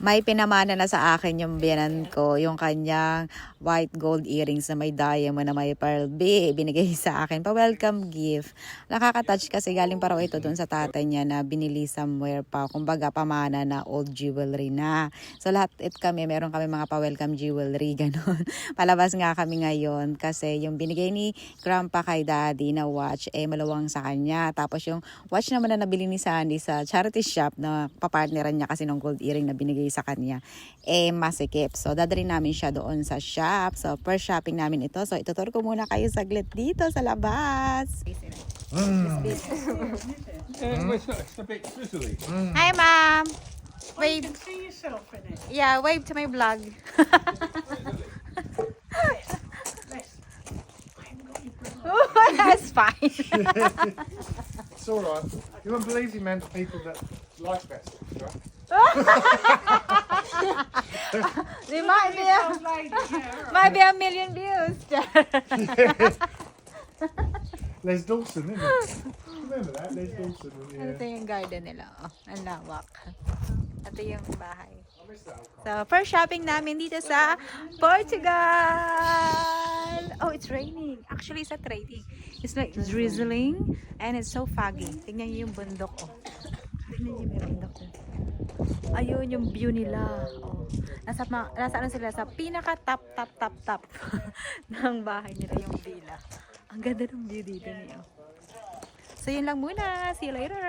May pinamana na sa akin yung biyanan ko, yung kanyang white gold earrings na may diamond na may pearl B. Binigay sa akin pa welcome gift. Nakaka-touch kasi galing pa raw ito dun sa tatay niya na binili somewhere pa. Kumbaga pamana na old jewelry na. So lahat it kami, meron kami mga pa-welcome jewelry, ganun. Palabas nga kami ngayon kasi yung binigay ni grandpa kay daddy na watch, eh malawang sa kanya. Tapos yung watch naman na nabili ni Sandy sa charity shop na papartneran niya kasi ng gold earring na binigay sa kanya, eh masikip. So dadali namin siya doon sa shop. So first shopping namin ito. So ituturo ko muna kayo saglit dito sa labas. Drizzly. Hi ma'am! Wave. can see yourself in it. Yeah, wave to my vlog. Brother. That's fine. It's all right. You won't believe the amount of people that like that stuff, right? Di might be a, might be a million views. Les Dawson, isn't it? Remember that? Les Dawson, yeah. Ito yung garden nila. Oh, ang lawak. Ito yung bahay. So, first shopping namin dito sa Portugal. Oh, it's raining. Actually, it's not raining. It's like drizzling and it's so foggy. Tingnan niyo yung bundok, oh. Tingnan niyo yung oh. Ayun yung view nila. Oh. Nasa, ma- nasa ano sila? Sa pinaka top, top, top, top ng bahay nila yung villa. Ang ganda ng view dito niyo. So yun lang muna. See you later.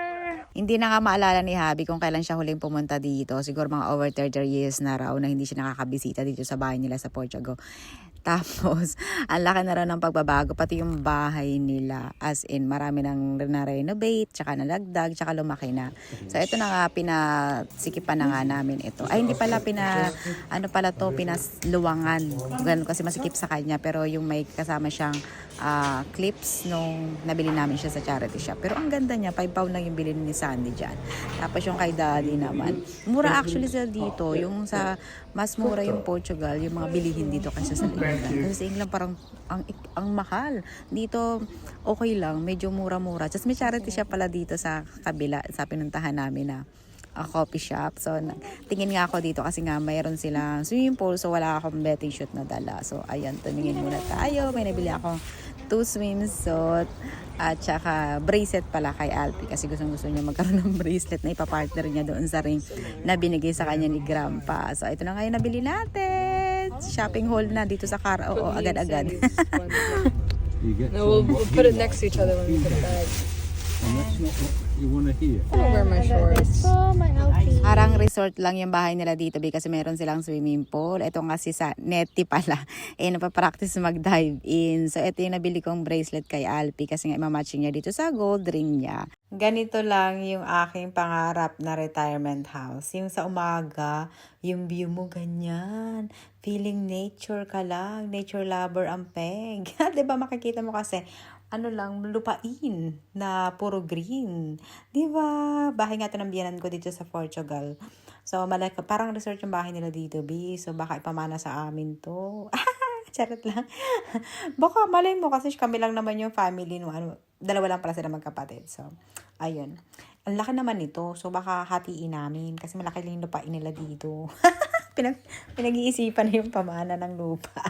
Hindi na nga maalala ni Habi kung kailan siya huling pumunta dito. Siguro mga over 30 years na raw na hindi siya nakakabisita dito sa bahay nila sa Portugal. Tapos, ang laki na raw ng pagbabago, pati yung bahay nila. As in, marami nang na-renovate, tsaka nalagdag, tsaka lumaki na. So, ito na nga, pinasikipan na nga namin ito. Ay, hindi pala, pina, ano pala to, pinasluwangan. Ganun kasi masikip sa kanya. Pero yung may kasama siyang ah, clips nung nabili namin siya sa charity shop. Pero ang ganda niya, 5 pound lang yung bilhin ni Sandy dyan. Tapos yung kay Daddy naman. Mura actually sila dito. Yung sa, mas mura yung Portugal, yung mga bilihin dito kaysa sa England. Kasi sa England parang ang, ang mahal. Dito, okay lang. Medyo mura-mura. Just may charity shop pala dito sa kabila, sa pinuntahan namin na a coffee shop. So, tingin nga ako dito kasi nga mayroon silang swimming pool. So, wala akong betting shoot na dala. So, ayan, tumingin muna tayo. May nabili akong two swimsuit at saka bracelet pala kay Alpi kasi gustong gusto niya magkaroon ng bracelet na ipapartner niya doon sa ring na binigay sa kanya ni Grandpa. So, ito na ngayon nabili natin. Shopping haul na dito sa car. Oo, agad-agad. No, we'll, we'll put it next to each other when we put it back. You want to hear. I'm gonna wear my shorts. Parang resort lang yung bahay nila dito Bi, kasi meron silang swimming pool. Ito nga si sa Netty pala. Eh, napapractice mag-dive in. So, ito yung nabili kong bracelet kay Alpi kasi nga imamatching niya dito sa gold ring niya. Ganito lang yung aking pangarap na retirement house. Yung sa umaga, yung view mo ganyan. Feeling nature ka lang. Nature lover ang peg. 'Di ba makikita mo kasi ano lang, lupain na puro green. Di ba? Bahay nga ito ng biyanan ko dito sa Portugal. So, malaki, parang resort yung bahay nila dito, B. So, baka ipamana sa amin to. Charot lang. baka malay mo kasi kami lang naman yung family no ano, dalawa lang pala sila magkapatid. So, ayun. Ang laki naman nito. So, baka hatiin namin kasi malaki lang yung lupain nila dito. Pinag pinag-iisipan na yung pamana ng lupa.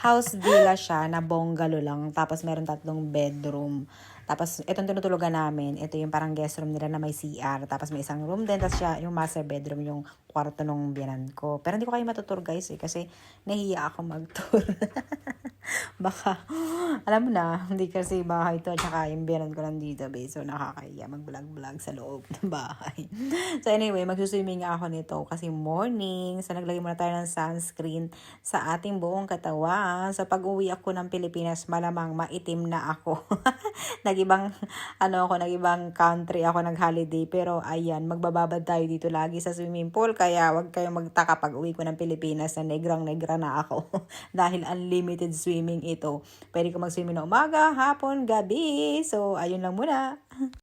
House villa siya na bungalow lang. Tapos meron tatlong bedroom. Tapos itong tinutulugan namin, ito yung parang guest room nila na may CR. Tapos may isang room din. Tapos siya, yung master bedroom, yung kwarto nung biyanan ko. Pero hindi ko kayo matutur guys eh, kasi nahiya ako mag-tour. Baka, alam mo na, hindi kasi bahay to, tsaka yung biyanan ko nandito, be. So, nakakahiya mag-vlog-vlog sa loob ng bahay. So, anyway, magsuswimming ako nito kasi morning. So, naglagay muna tayo ng sunscreen sa ating buong katawan. So, pag uwi ako ng Pilipinas, malamang maitim na ako. nagibang, ano ako, nagibang country ako nag-holiday. Pero, ayan, magbababad tayo dito lagi sa swimming pool. Kaya, wag kayong magtaka pag uwi ko ng Pilipinas na negrang-negra na ako. Dahil unlimited swimming ito. Pwede ko mag-swimming na umaga, hapon, gabi. So, ayun lang muna.